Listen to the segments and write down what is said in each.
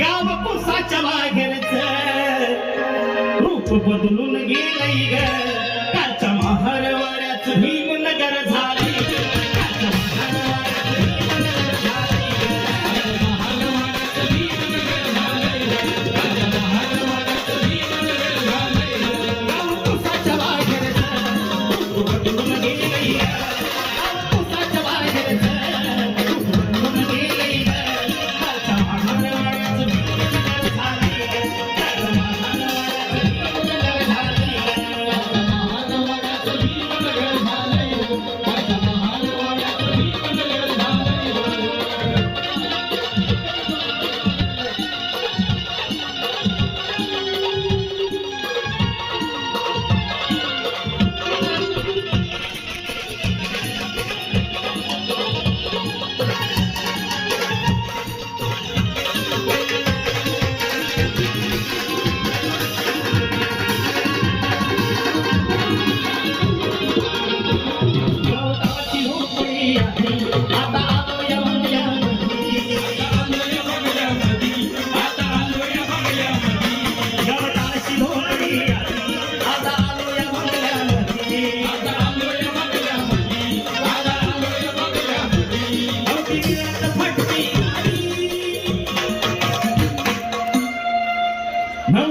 गाव पुसाच्या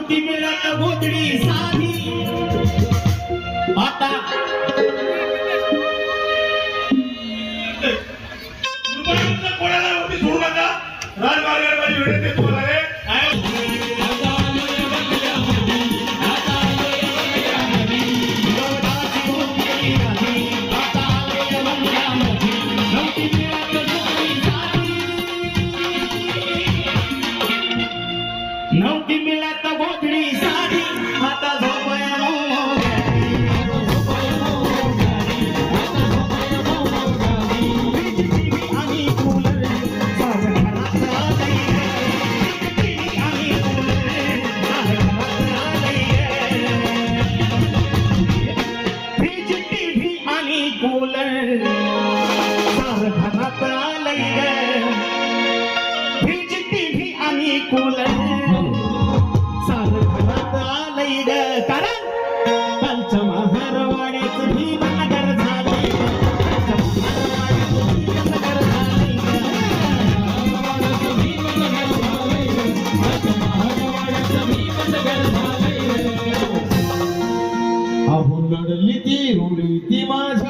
गोधडी साधी. आता. कोणाला होती सोडू नका? राजमार्गावर माझी विनंती टीव्ही आणि कूलर सारं आलंय ग कारण कालच्या अहो लढली ती रुळी ती माझ.